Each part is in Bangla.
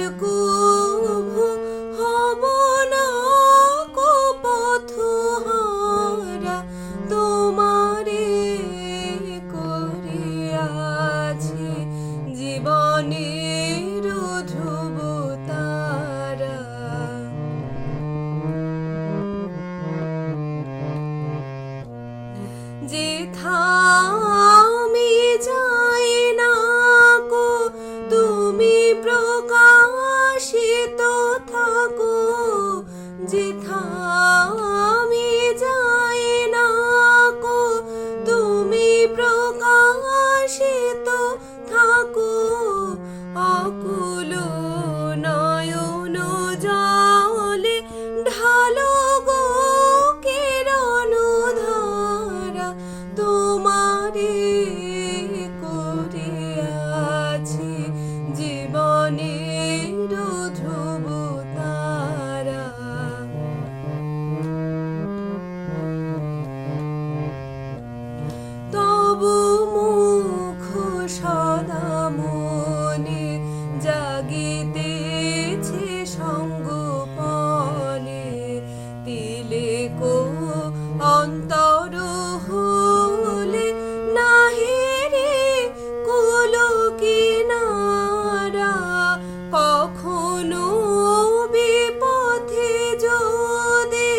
আর কভু তোমারে করিয়াছি জীবনের ধ্রুব তারা। যেথা আমি যেথা আমি যাই না কো, তুমি প্রকাশিত থাকো। অকুল নয়ন জলে ঢালো গো কিরণ ধারা, তোমারে জাগিতেছে সঙ্গপনে, তিলে কো অন্তর হলে নাহি রে কুল কিনারা, কখনো বিপথে যদি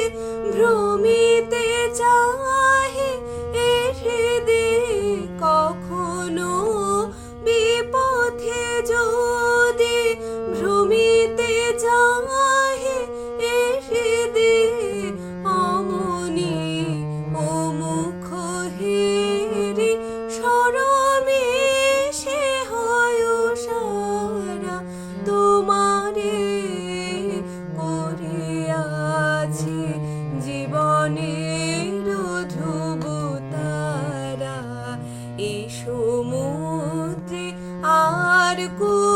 ভ্রমিতে চাহে Arku